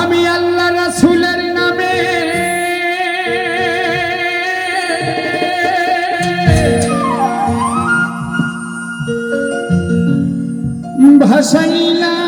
আমি আল্লাহ রাসুলের নামে ভাসাইলাম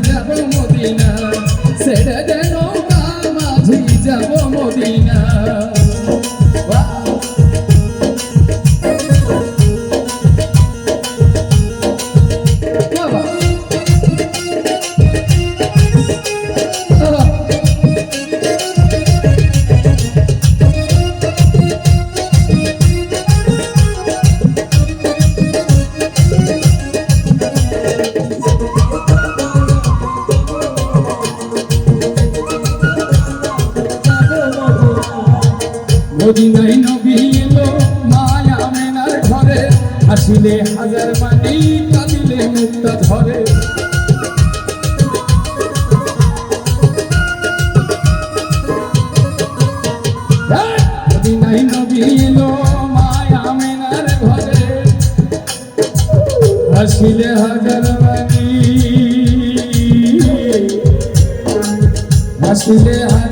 যাব মদিনা ছেড়ে দেন মাঝি যাব মদিনা। মদিনায় নবী এলো, মায়া মেনার ঘরে। আসিলে হাজার মানি কাঁদিলে মুক্ত ধরে মদিনায় নবী এলো, মায়া মেনার ঘরে। আসিলে হাজার মানি আসিলে হাজার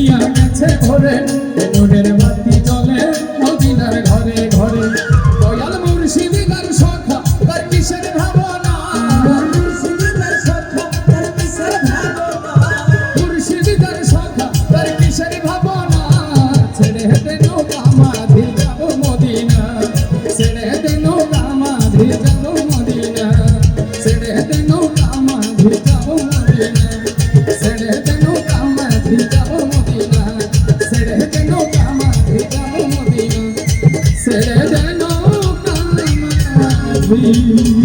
গেছে ভরে অনুরের বাতি ছেড়ে দে নৌকা মাঝি